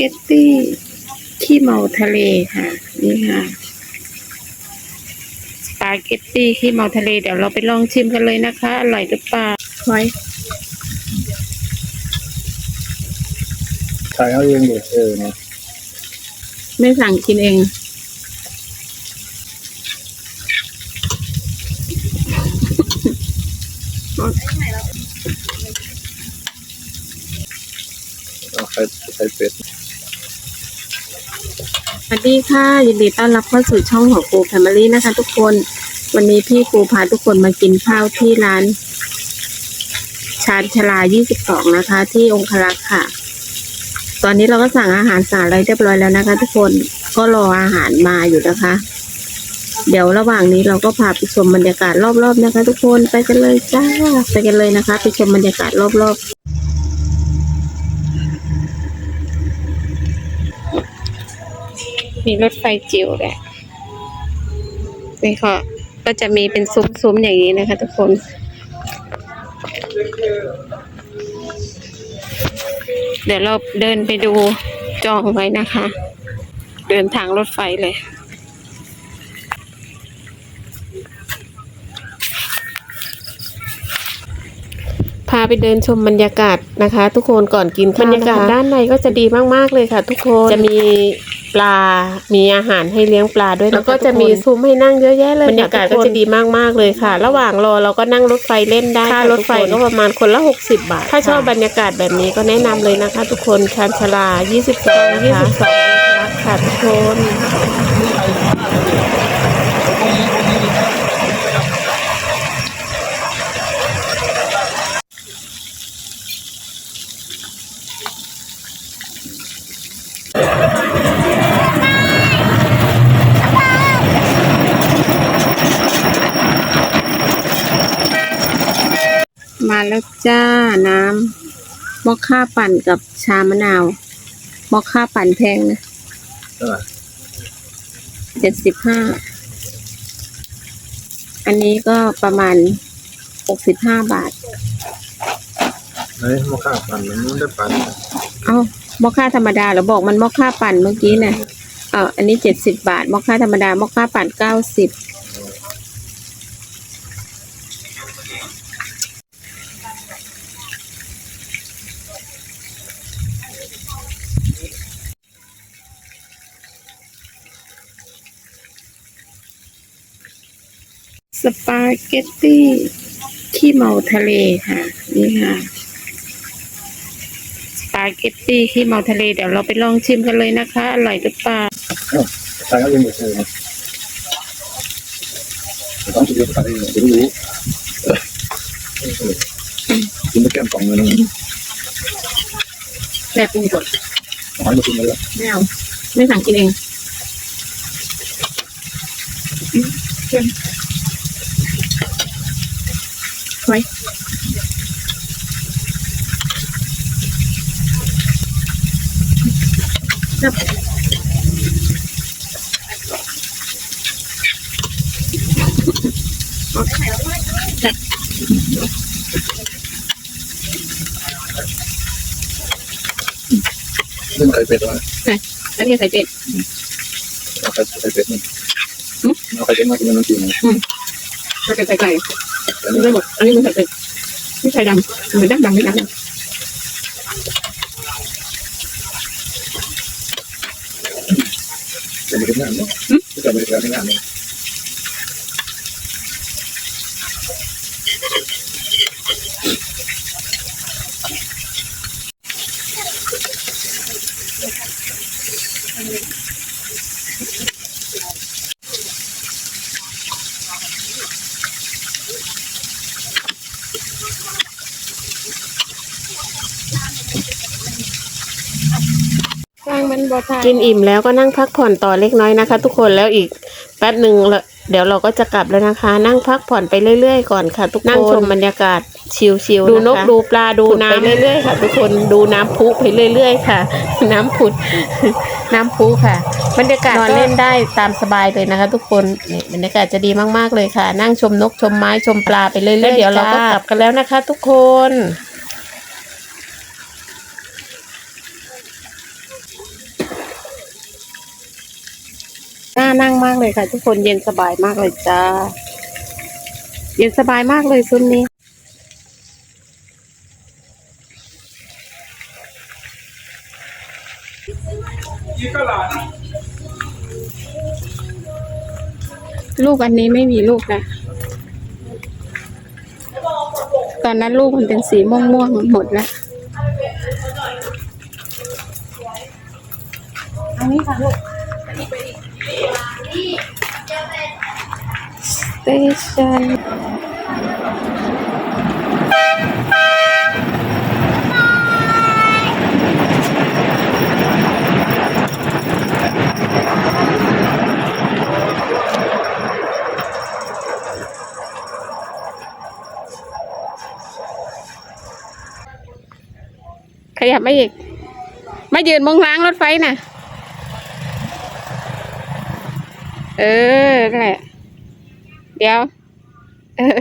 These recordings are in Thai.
เกตตี้ขี้เมาทะเลค่ะ นี่ค่ะสปาเกตตี้ขี้เมาทะเลเดี๋ยวเราไปลองชิมกันเลยนะคะ อร่อยหรือเปล่าไว้ถ่ายเอาเองดิเออเนี่ยไม่สั่งกินเอง เอาใส่ใส่เป็ด สวัสดีค่ะ ยินดีต้อนรับเข้าสู่ช่องของปูแฟมิลี่นะคะ ทุกคน วันนี้พี่ปูพาทุกคนมากินข้าวที่ร้าน ชานชลา 22 นะคะ ที่องคลักษ์ค่ะ ตอนนี้เราก็สั่งอาหารสั่งอะไรเรียบร้อยแล้วนะคะ ทุกคนก็รออาหารมาอยู่นะคะ เดี๋ยวระหว่างนี้เราก็พาไปชมบรรยากาศรอบๆนะคะ ทุกคนไปกันเลยจ้าไปกันเลยนะคะ ไปชมบรรยากาศรอบๆ มีรถไฟจิ๋วแหละนี่ค่ะ ก็จะมีเป็นซุ้มๆอย่างนี้นะคะ ทุกคน เดี๋ยวเราเดินไปดูจองไว้นะคะ เดินทางรถไฟเลย พาไปเดินชมบรรยากาศนะคะ ทุกคนก่อนกินข้าวบรรยากาศด้านในก็จะดีมากๆเลยค่ะ ทุกคนจะมีปลา มีอาหารให้เลี้ยงปลาด้วยแล้วก็จะมีซุ้มให้นั่งเยอะแยะเลยบรรยากาศก็จะดีมากๆเลยค่ะ ระหว่างรอเราก็นั่งรถไฟเล่นได้ค่ารถไฟก็ประมาณคนละ 60 บาท ถ้าชอบบรรยากาศแบบนี้ก็แนะนำเลยนะคะ ทุกคนชานชาลา 22 22ค่ะทุกคน มาแล้วจ้าน้ำมอคค่าปั่นกับชามะนาวมอคค่าปั่นแพงนะเท่าไหร่เจ็ดสิบห้า อันนี้ก็ประมาณหกสิบห้าบาทเฮ้ยมะข่าปั่นมันนู้นได้ปั่นเอ้ามอคค่าธรรมดาเหรือบอกมันมอคค่าปั่นเมื่อกี้นะเอออันนี้เจ็ดสิบบาทมอคค่าธรรมดามอคค่าปั่นเก้าสิบ สปาเกตตี้ขี้เมาทะเลค่ะ นี่ค่ะ สปาเกตตี้ขี้เมาทะเลเดี๋ยวเราไปลองชิมกันเลยนะคะ อร่อยหรือเปล่าเอ้าถ่ายเอาเองดิเออเนี่ยต้องชิมถ่ายเองเดี๋ยวรู้เออเออกินตะแกรงกล่องเลยนะแต่ปรุงสดหอยมากินเลยละไม่เอาไม่สั่งกินเองอืมเค็ม ไว้ครับเรื่องไข่เป็ดวะแล้วนี่ใส่เป็ดเอาไข่ไข่เป็ดนี่อืมเอาไข่เป็ดมากินน้ำจิ้มนะแล้วก็ใส่ไก่แต่มันนี่ได้หมดอันนี้มันใส่เป็ดนี่ไข่ดำเหมือนดำดำไม่ ดำนะจะไปทำงานเนาะจะไปทำงานเนาะส มันบ่ทานกินอิ่มแล้วก็นั่งพักผ่อนต่อเล็กน้อยนะคะ ทุกคนแล้วอีกแป๊บหนึ่งละเดี๋ยวเราก็จะกลับแล้วนะคะ นั่งพักผ่อนไปเรื่อยๆก่อนค่ะ ทุกคนนั่งชมบรรยากาศชิลๆดูนกดูปลาดูน้ำไปเรื่อยๆค่ะ ทุกคนดูน้ำพุไปเรื่อย ๆ ค่ะ น้ำผุดน้ำพุค่ะ บรรยากาศนอนเล่นได้ตามสบายเลยนะคะ ทุกคนนี่บรรยากาศจะดีมากๆเลยค่ะ นั่งชมนกชมไม้ชมปลาไปเรื่อยๆเดี๋ยวเราก็กลับกันแล้วนะคะ ทุกคน น่านั่งมากเลยค่ะ ทุกคนเย็นสบายมากเลยจ้า เย็นสบายมากเลยซุ้มนี้ลูกอันนี้ไม่มีลูกนะ ตอนนั้นลูกมันเป็นสีม่วงๆหมดแล้วอันนี้ค่ะลูก สเตชันขยับมาอีก มายืนมองล้างรถไฟน่ะ เออนั่นแหละ เดี๋ยว เออ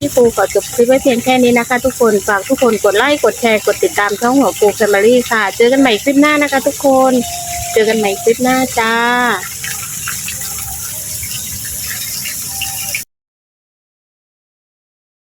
พี่ปูขอจบคลิปไว้เพียงแค่นี้นะคะ ทุกคน ฝากทุกคนกดไลค์กดแชร์กดติดตามช่องหัวปูแฟมิลี่ค่ะ เจอกันใหม่คลิปหน้านะคะ ทุกคน เจอกันใหม่คลิปหน้าจ้า